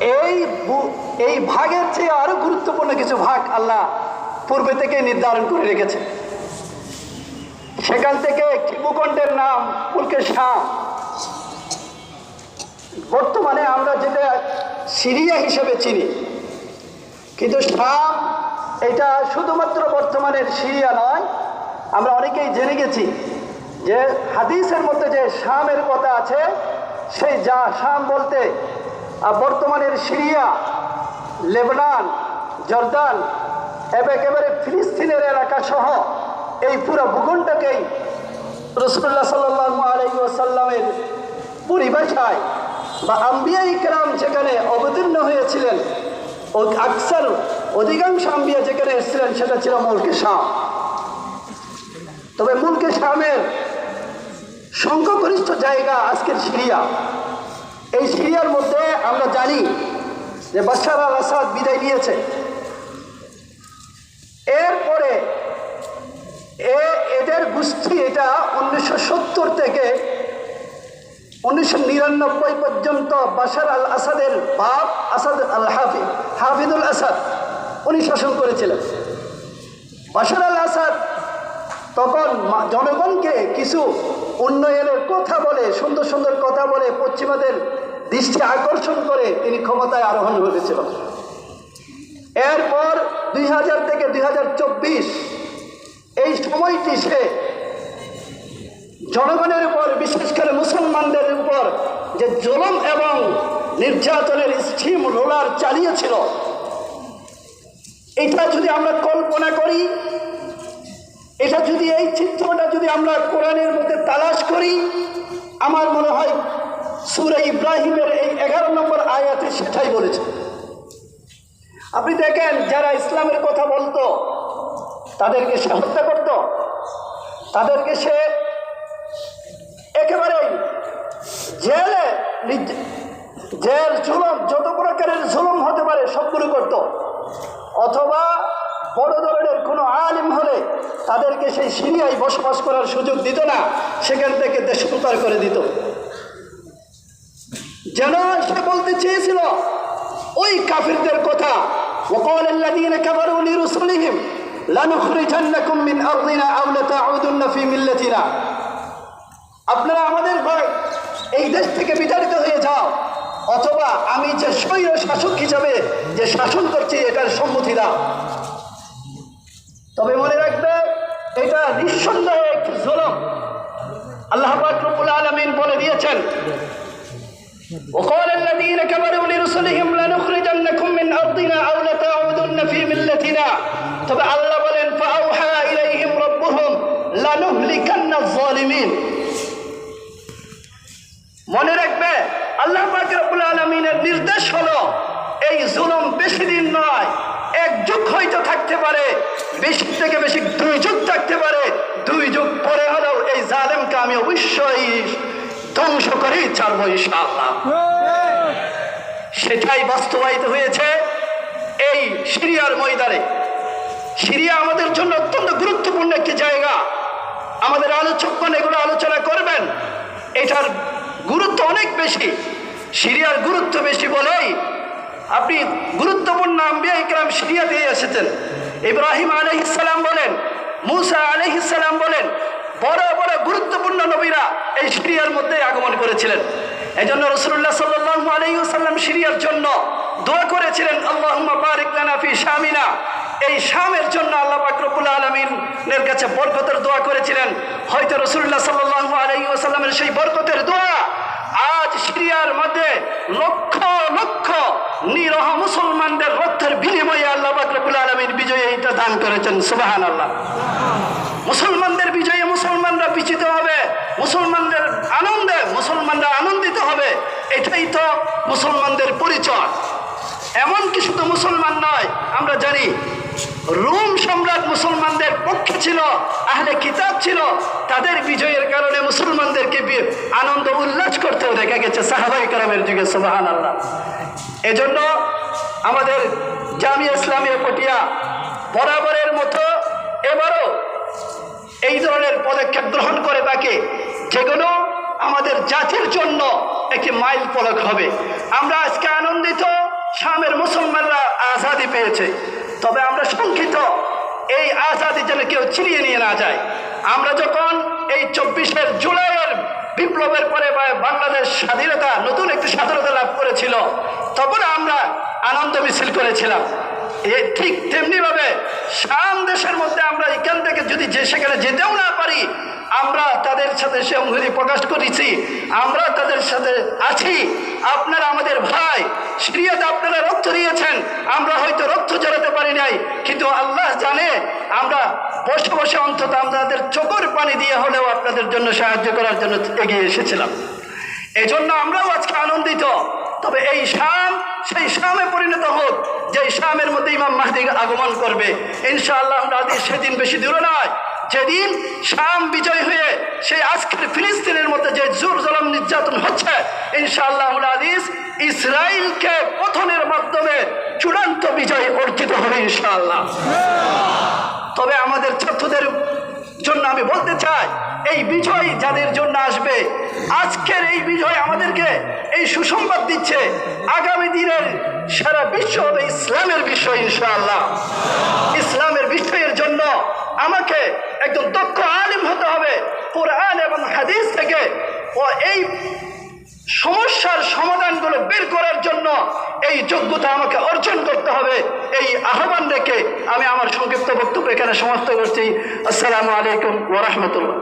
এই এই ভাগের চেয়ে আরও গুরুত্বপূর্ণ কিছু ভাগ আল্লাহ পূর্বে থেকে নির্ধারণ করে রেখেছে। সেখান থেকে একটি ভূখণ্ডের নাম মুলকে শাম বর্তমানে আমরা যেটা সিরিয়া হিসেবে চিনি, কিন্তু শাম এটা শুধুমাত্র বর্তমানের সিরিয়া নয়, আমরা অনেকেই জেনে গেছি যে হাদিসের মধ্যে যে শামের কথা আছে, সেই যা শাম বলতে বর্তমানের সিরিয়া, লেবনান, জর্দান একেবারে ফিলিস্তিনের এলাকা সহ এই পুরো ভূখণ্ডকেই রসুল্লাহ সাল্লাহ আলাইসাল্লামের পরিভাষায় বা আম্বিয়া ইকরাম যেখানে অবতীর্ণ হয়েছিলেন আকসার অধিকাংশ আম্বিয়া যেখানে এসেছিলেন সেটা ছিল মুলকে শাম। তবে মুলকে শামের সংখ্যাগরিষ্ঠ জায়গা আজকের সিরিয়া। এই সিরিয়ার মধ্যে আমরা জানি যে বাশার আল আসাদ বিদায় নিয়েছে। এরপরে এ, এদের গোষ্ঠী এটা উনিশশো সত্তর থেকে উনিশশো নিরানব্বই পর্যন্ত বাশার আল আসাদের বাপ আসাদ আল হাফিদ হাফিদুল আসাদ, উনি শাসন করেছিলেন। বাশার আল আসাদ তখন জনগণকে কিছু উন্নয়নের কথা বলে, সুন্দর সুন্দর কথা বলে, পশ্চিমাদের দৃষ্টি আকর্ষণ করে তিনি ক্ষমতায় আরোহণ করেছিল এরপর দুই হাজার থেকে দুই হাজার চব্বিশ এই সময়টি সে জনগণের উপর, বিশেষ করে মুসলমানদের উপর যে জলম এবং নির্যাতনের স্টিম রোলার চালিয়েছিল, এটা যদি আমরা কল্পনা করি এটা যদি এই চিত্রটা যদি আমরা কোরআনের মধ্যে তালাশ করি, আমার মনে হয় সুরে ইব্রাহিমের এই এগারো নম্বর আয়াতে সেটাই বলেছে। আপনি দেখেন, যারা ইসলামের কথা বলতো, তাদেরকে সে হত্যা করত, তাদেরকে সে একেবারেই জেলে জেল, জুলুম, যত প্রকারের জুলুম হতে পারে, সবগুলো করত। অথবা বড় ধরনের কোনো আলিম হলে তাদেরকে সেই সিরিয়ায় বসবাস করার সুযোগ দিত না সেখান থেকে দেশোত্তর করে দিত যেন সে বলতে চেয়েছিল ওই কাফিরদের কথা وقال الذين كفروا لرسلهم لنخرجنكم من أرضنا أو لتعودن في ملتنا আপনারা আমাদের ভয় এই দেশ থেকে বিতাড়িত হয়ে যাও অথবা আমি যে স্বৈর শাসক হিসাবে যে শাসন করছি এটার সম্মতি দাও তবে মনে রাখবে এটা নিঃসন্দেহে একটি জুলুম আল্লাহ পাক রব্বুল আলামিন বলে দিয়েছেন وقال الذين كفروا لرسلهم لنخرجنكم من أرضنا أو لتعودن في ملتنا তবে আল্লাহ বলেন فأوحى إليهم ربهم لنهلكن الظالمين মনে রাখবে আল্লাহ পাক রব্বুল আলামিনের নির্দেশ হলো এই জুলুম বেশি দিন নয় এক যুগ হয়তো থাকতে পারে ধ্বংস করেই ছাড়বো ইনশাআল্লাহ। সেটাই বাস্তবায়িত হয়েছে এই সিরিয়ার ময়দানে। সিরিয়া আমাদের জন্য অত্যন্ত গুরুত্বপূর্ণ একটি জায়গা। আমাদের আলোচকগণ এগুলো আলোচনা করবেন। এটার গুরুত্ব অনেক বেশি। সিরিয়ার গুরুত্ব বেশি বলেই আপনি গুরুত্বপূর্ণ আম্বিয়া ইকরাম সিরিয়া দিয়ে এসেছেন। ইব্রাহিম আলহিসাল্লাম বলেন, মুসা আলহিসাল্লাম বলেন বড় বড় গুরুত্বপূর্ণ নবীরা এই সিরিয়ার মধ্যে আগমন করেছিলেন। এই জন্য রসুল্লাহ সাল্লাহ আলহিউসাল্লাম সিরিয়ার জন্য দোয়া করেছিলেন আল্লাহ বারিক লানা শামিনা। এই শামের জন্য আল্লাহ পাকরবুল আলমিনের কাছে বরকতের দোয়া করেছিলেন। হয়তো রসুল্লাহ সাল্লাহ আলহিউসাল্লামের সেই বরকতের দোয়া আজ সিরিয়ার মধ্যে লক্ষ লক্ষ নিরহ মুসলমানদের রক্তের বিনিময়ে আল্লাহ পাকরবুল আলমীর বিজয়ী দান করেছেন। সুবাহান আল্লাহ মুসলমানদের বিজয়ে বিচিত হবে, মুসলমানদের আনন্দে, মুসলমানরা আনন্দিত হবে, এটাই তো মুসলমানদের পরিচয়। এমনকি শুধু মুসলমান নয়, আমরা জানি। রোম সম্রাট মুসলমানদের পক্ষে ছিল, আহলে কিতাব ছিল, তাদের বিজয়ের কারণে মুসলমানদেরকে আনন্দ উল্লাস করতেও দেখা গেছে সাহাবাই কারামের যুগে সুবাহান আল্লাহ এজন্য আমাদের জামিয়া ইসলামিয়া পটিয়া বরাবরের মতো এবারও এই ধরনের পদক্ষেপ গ্রহণ করে থাকে যেগুলো আমাদের জাতির জন্য একটি মাইল ফলক হবে। আমরা আজকে আনন্দিত, শামের মুসলমানরা আজাদি পেয়েছে। তবে আমরা শঙ্কিত, এই আজাদি যেন কেউ চিনিয়ে নিয়ে না যায়। আমরা যখন এই চব্বিশের জুলাইয়ের বিপ্লবের পরে বাংলাদেশ স্বাধীনতা, নতুন একটি স্বাধীনতা লাভ করেছিল, তখন আমরা আনন্দ মিছিল করেছিলাম। এ ঠিক তেমনিভাবে শাম দেশের মধ্যে আমরা এখান থেকে যদি যে সেখানে যেতেও না পারি, আমরা তাদের সাথে সে সংহতি প্রকাশ করেছি, আমরা তাদের সাথে আছি। আপনারা আমাদের ভাই সিরিয়াতে আপনারা রক্ত দিয়েছেন, আমরা হয়তো রক্ত জড়াতে পারি নাই, কিন্তু আল্লাহ জানে আমরা বসে বসে অন্তত আমাদের চোখের পানি দিয়ে হলেও আপনাদের জন্য সাহায্য করার জন্য এগিয়ে এসেছিলাম। এই জন্য আমরাও আজকে আনন্দিত। তবে এই শাম সেই শামে পরিণত হোক যে শামের মধ্যে ইমাম মাহদি আগমন করবে। ইনশাআল্লাহ হাদিস সেদিন বেশি দূরে নয়। যেদিন শাম বিজয় হয়ে সেই আজকের ফিলিস্তিনের মধ্যে যে জোর, জলম, নির্যাতন হচ্ছে, ইনশাআল্লাহ হাদিস ইসরায়েলকে পথনের মাধ্যমে চূড়ান্ত বিজয় অর্জিত হবে, ইনশাআল্লাহ। তবে আমাদের ছাত্রদের জন্য আমি বলতে চাই এই বিজয় যাদের জন্য আসবে, আজকের এই বিজয় আমাদেরকে এই সুসংবাদ দিচ্ছে আগামী দিনের সারা বিশ্ব হবে ইসলামের বিষয়, ইনশাআল্লাহ। ইসলামের বিষয়ের জন্য আমাকে একজন দক্ষ আলিম হতে হবে, কোরআন এবং হাদিস থেকে। ও এই সমস্যার সমাধানগুলো বের করার জন্য এই যোগ্যতা আমাকে অর্জন করতে হবে। এই আহ্বান রেখে আমি আমার সংক্ষিপ্ত বক্তব্য এখানে সমাপ্ত করছি। আসসালামু আলাইকুম ওরহমতুল্লাহ